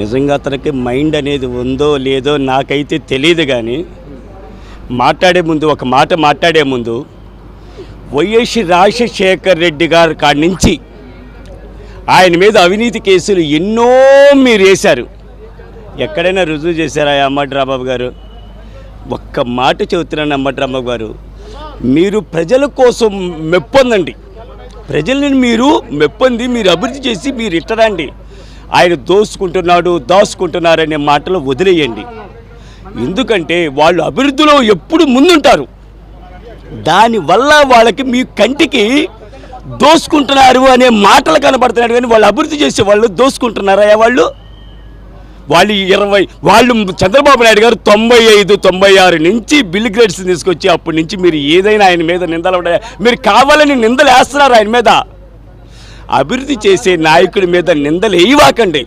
నిజంగా అతనికి మైండ్ అనేది ఉందో లేదో నాకైతే తెలియదు కానీ మాట్లాడే ముందు ఒక మాట మాట్లాడే ముందు వైఎస్ రాజశేఖర్ రెడ్డి గారి కాడి నుంచి ఆయన మీద అవినీతి కేసులు ఎన్నో మీరు వేశారు. ఎక్కడైనా రుజువు చేశారా అమ్మటి రాబాబు గారు? ఒక్క మాట చెబుతున్నాను అమ్మటి రాంబాబు గారు మీరు ప్రజల కోసం మెప్పొందండి ప్రజల్ని మీరు మెప్పొంది మీరు అభివృద్ధి చేసి మీరు ఇట్టరండి. ఆయన దోసుకుంటున్నాడు దాచుకుంటున్నారనే మాటలు వదిలేయండి. ఎందుకంటే వాళ్ళు అభివృద్ధిలో ఎప్పుడు ముందుంటారు. దానివల్ల వాళ్ళకి మీ కంటికి దోసుకుంటున్నారు అనే మాటలు కనబడుతున్నాడు కానీ వాళ్ళు అభివృద్ధి చేసే వాళ్ళు దోసుకుంటున్నారా వాళ్ళు? వాళ్ళు ఇరవై వాళ్ళు చంద్రబాబు నాయుడు గారు తొంభై ఐదు తొంభై ఆరు నుంచి బిల్ గ్రేడ్స్ తీసుకొచ్చి అప్పటి నుంచి మీరు ఏదైనా ఆయన మీద నిందలు మీరు కావాలని నిందలు వేస్తున్నారు ఆయన మీద. అభివృద్ధి చేసే నాయకుడి మీద నిందలు వేయవాకండి.